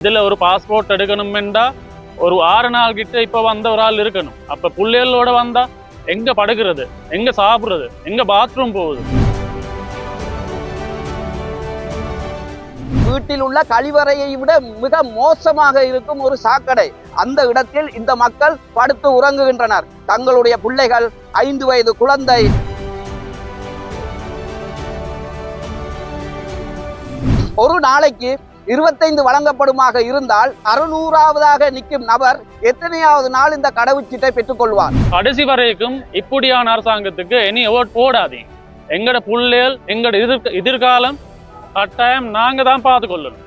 இதுல ஒரு பாஸ்போர்ட் எடுக்கணுமெண்டா ஒரு ஆறு நாள் கிட்ட இப்போ வந்த ஒரு ஆள் இருக்கணும் அப்போ புள்ளைகளோட வந்தா எங்க படுக்கிறது எங்க சாப்பிடுறது எங்க பாத்ரூம் போகுது வீட்டில் உள்ள கழிவறையை விட மிக மோசமாக இருக்கும் ஒரு சாக்கடை அந்த இடத்தில் இந்த மக்கள் படுத்து உறங்குகின்றனர் தங்களுடைய பிள்ளைகள் ஐந்து வயது குழந்தை ஒரு நாளைக்கு இருபத்தைந்து வழங்கப்படுமாக இருந்தால் அறுநூறாவதாக நிற்கும் நபர் எத்தனையாவது நாள் இந்த கடவுச்சீட்டை பெற்றுக்கொள்வார்? கடைசி வரைக்கும் இப்படியான அரசாங்கத்துக்கு இனி ஓட் போடாதீங்க. எங்கட புள்ளைகள் எங்கட எதிர் எதிர்காலம் கட்டாயம் நாங்க தான் பார்த்து கொள்ளணும்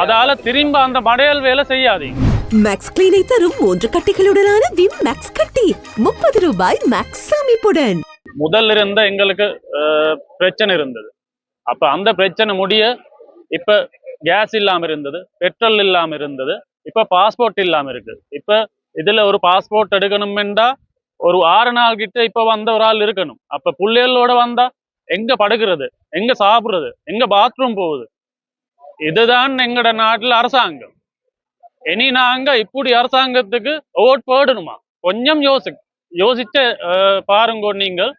அதால திரும்ப அந்த மடையல் வேலை செய்யாதீங்க. மேக்ஸ் கிளீனை தரும் மூன்று கட்டிகளுடனான விம் மேக்ஸ் கட்டி. முப்பது ரூபாய் மேக்ஸ் அமைப்புடன் முதல்ல இருந்த எங்களுக்கு அஹ், பிரச்சனை இருந்தது. அப்ப அந்த பிரச்சனை முடிய இப்ப கேஸ் இல்லாம இருந்தது பெட்ரோல் இல்லாம இருந்தது இப்ப பாஸ்போர்ட் இல்லாம இருக்கு. இப்ப இதுல ஒரு பாஸ்போர்ட் எடுக்கணுமெண்டா ஒரு ஆறு நாள் கிட்ட இப்ப வந்த ஒரு ஆள் இருக்கணும். அப்ப புள்ளைகளோட வந்தா எங்க படுக்கிறது எங்க சாப்பிடுறது எங்க பாத்ரூம் போகுது? இதுதான் எங்கட நாட்டுல அரசாங்கம். இனி நாங்க இப்படி அரசாங்கத்துக்கு ஓட் போடணுமா? கொஞ்சம் யோசி யோசிச்ச அஹ், பாருங்க நீங்கள்.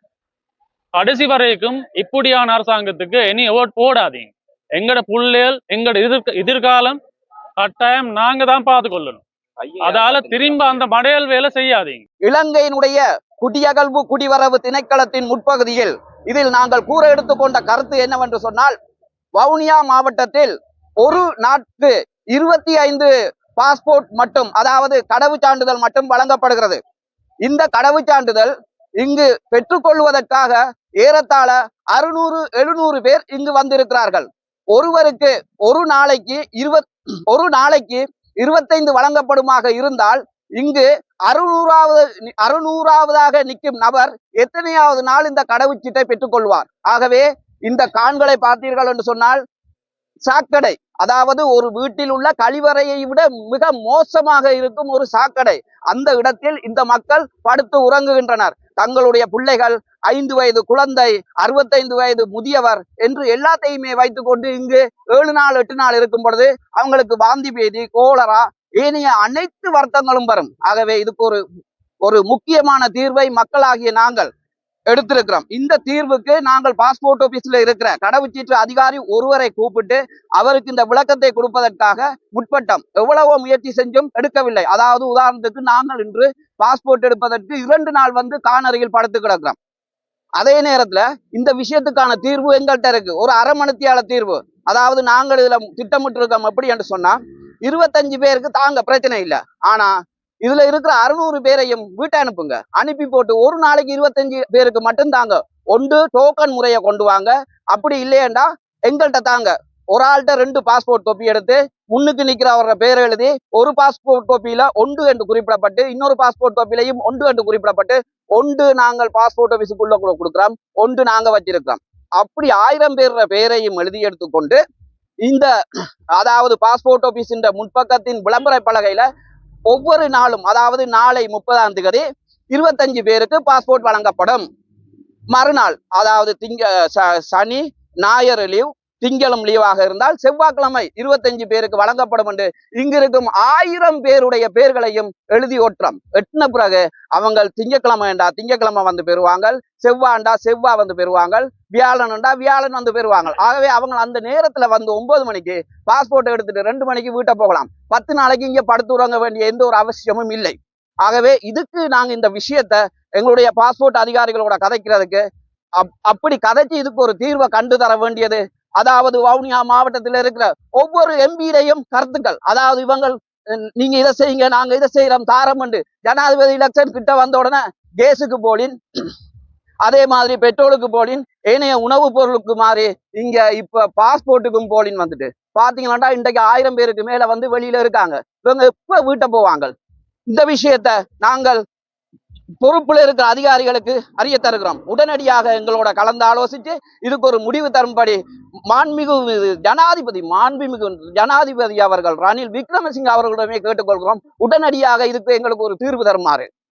கடைசி வரைக்கும் இப்படியான அரசாங்கத்துக்கு இனி ஓட் போடாதீங்க. எங்கட புள்ளைகள் எங்கட எதிர் எதிர்காலம் கட்டாயம் நாங்க தான் பார்த்து கொள்ளணும். அதால திரும்ப அந்த மடையல் வேலை செய்யாதீங்க. இலங்கையினுடைய குடியகல்வு குடிவரவு திணைக்களத்தின் முற்பகுதியில் இதில் நாங்கள் கூற எடுத்துக்கொண்ட கருத்து என்னவென்று சொன்னால் வவுனியா மாவட்டத்தில் ஒரு நாட்கு இருபத்தி ஐந்து பாஸ்போர்ட் மட்டும் அதாவது கடவுச் சான்றிதழ் மட்டும் வழங்கப்படுகிறது. இந்த கடவுச் சான்றிதழ் இங்கு பெற்றுக்கொள்வதற்காக ஏறத்தாழ அறுநூறு எழுநூறு பேர் இங்கு வந்திருக்கிறார்கள். ஒருவருக்கு ஒரு நாளைக்கு இருபத் ஒரு நாளைக்கு இருபத்தைந்து வழங்கப்படுமாக இருந்தால் இங்கு அறுநூறாவது அறுநூறாவதாக நிற்கும் நபர் எத்தனையாவது நாள் இந்த கடவுச்சீட்டை பெற்றுக்கொள்வார்? ஆகவே இந்த காண்களை பார்த்தீர்கள் என்று சொன்னால் சாக்கடை அதாவது ஒரு வீட்டில் உள்ள கழிவறையை விட மிக மோசமாக இருக்கும் ஒரு சாக்கடை. அந்த இடத்தில் இந்த மக்கள் படுத்து உறங்குகின்றனர். தங்களுடைய பிள்ளைகள் ஐந்து வயது குழந்தை அறுபத்தைந்து வயது முதியவர் என்று எல்லாத்தையுமே வைத்துக்கொண்டு இங்கு ஏழு நாள் எட்டு நாள் இருக்கும் பொழுது அவங்களுக்கு வாந்தி பேதி கோலரா ஏனைய அனைத்து வருத்தங்களும் வரும். ஆகவே இதுக்கு ஒரு ஒரு முக்கியமான தீர்வை மக்களாகிய நாங்கள் எடுத்திருக்கிறோம். இந்த தீர்வுக்கு நாங்கள் பாஸ்போர்ட் ஆபீஸ்ல இருக்கிற கடவுச்சீட்டு அதிகாரி ஒருவரை கூப்பிட்டு அவருக்கு இந்த விளக்கத்தை கொடுப்பதற்காக முற்பட்டோம். எவ்வளவோ முயற்சி செஞ்சும் எடுக்கவில்லை. அதாவது உதாரணத்துக்கு நாங்கள் இன்று பாஸ்போர்ட் எடுப்பதற்கு இரண்டு நாள் வந்து காணறையில் படுத்து கிடக்கிறோம். அதே நேரத்துல இந்த விஷயத்துக்கான தீர்வு எங்கள்கிட்ட இருக்கு. ஒரு அரைமணித்தியால தீர்வு. அதாவது நாங்கள் இதுல திட்டமிட்டு இருக்கோம் எப்படி என்று சொன்னா இருபத்தஞ்சு பேருக்கு தாங்க பிரச்சனை இல்லை. ஆனா இதுல இருக்கிற அறுநூறு பேரையும் வீட்டை அனுப்புங்க. அனுப்பி போட்டு ஒரு நாளைக்கு இருபத்தஞ்சு பேருக்கு மட்டும் தாங்க. ஒன்று டோக்கன் முறையை கொண்டு வாங்க. அப்படி இல்லையேண்டா எங்கள்கிட்ட தாங்க. ஒரு ஆள்கிட்ட ரெண்டு பாஸ்போர்ட் காப்பி எடுத்து முன்னுக்கு நிற்கிற அவரோட பேர் எழுதி ஒரு பாஸ்போர்ட் கோப்பியில ஒன்று என்று குறிப்பிடப்பட்டு இன்னொரு பாஸ்போர்ட் கோப்பிலையும் ஒன்று என்று குறிப்பிடப்பட்டு ஒன்று நாங்கள் பாஸ்போர்ட் ஆஃபீஸுக்குள்ள கூட கொடுக்குறோம் ஒன்று நாங்க வச்சிருக்கிறோம். அப்படி ஆயிரம் பேர் பெயரையும் எழுதி எடுத்துக்கொண்டு இந்த அதாவது பாஸ்போர்ட் ஆபீஸின் முன்பக்கத்தின் விளம்பர பலகையில ஒவ்வொரு நாளும் அதாவது நாளை முப்பதாம் தேதி இருபத்தஞ்சு பேருக்கு பாஸ்போர்ட் வழங்கப்படும். மறுநாள் அதாவது திங்க ச- சனி ஞாயிறு லீவ் திங்களும் லீவாக இருந்தால் செவ்வாய்க்கிழமை இருபத்தஞ்சு பேருக்கு வழங்கப்படும் என்று இங்கிருக்கும் ஆயிரம் பேருடைய பேர்களையும் எழுதி ஒற்றம் எட்டின பிறகு அவங்க திங்கக்கிழமைண்டா திங்கக்கிழமை வந்து பெறுவாங்க செவ்வாண்டா செவ்வா வந்து பெறுவாங்க வியாழன்டா வியாழன் வந்து பெறுவாங்க ஆகவே அவங்க அந்த நேரத்துல வந்து ஒன்பது மணிக்கு பாஸ்போர்ட் எடுத்துட்டு ரெண்டு மணிக்கு வீட்டை போகலாம். பத்து நாளைக்கு இங்க படுத்து உறங்க வேண்டிய எந்த ஒரு அவசியமும் இல்லை. ஆகவே இதுக்கு நாங்க இந்த விஷயத்த எங்களுடைய பாஸ்போர்ட் அதிகாரிகளோட கதைக்கிறதுக்கு அப்- அப்படி கதைச்சு இதுக்கு ஒரு தீர்வை கண்டு தர வேண்டியது அதாவது வவுனியா மாவட்டத்தில் இருக்கிற ஒவ்வொரு எம்பியிடையும் கருத்துக்கள். அதாவது இவங்கள் நீங்க இதை செய்யுங்க நாங்க இதை செய்யறோம் தாரம் என்று ஜனாதிபதி எலெக்ஷன் கிட்ட வந்த உடனே கேஸுக்கு போலின் அதே மாதிரி பெட்ரோலுக்கு போலின் ஏனைய உணவுப் பொருளுக்கு மாறி இங்க இப்ப பாஸ்போர்ட்டுக்கும் போலின் வந்துட்டு. பாத்தீங்கன்னாட்டா இன்றைக்கு ஆயிரம் பேருக்கு மேல வந்து வெளியில இருக்காங்க. இவங்க எப்ப வீட்டை போவாங்க? இந்த விஷயத்த நாங்கள் பொறுப்புல இருக்கிற அதிகாரிகளுக்கு அறிய தருகிறோம். உடனடியாக எங்களோட கலந்து ஆலோசித்து இதுக்கு ஒரு முடிவு தரும்படி மாண்புமிகு ஜனாதிபதி மாண்புமிகு ஜனாதிபதி அவர்கள் ரணில் விக்ரமசிங்க அவர்களிடமே கேட்டுக்கொள்கிறோம். உடனடியாக இதுக்கு எங்களுக்கு ஒரு தீர்வு தருமாறு.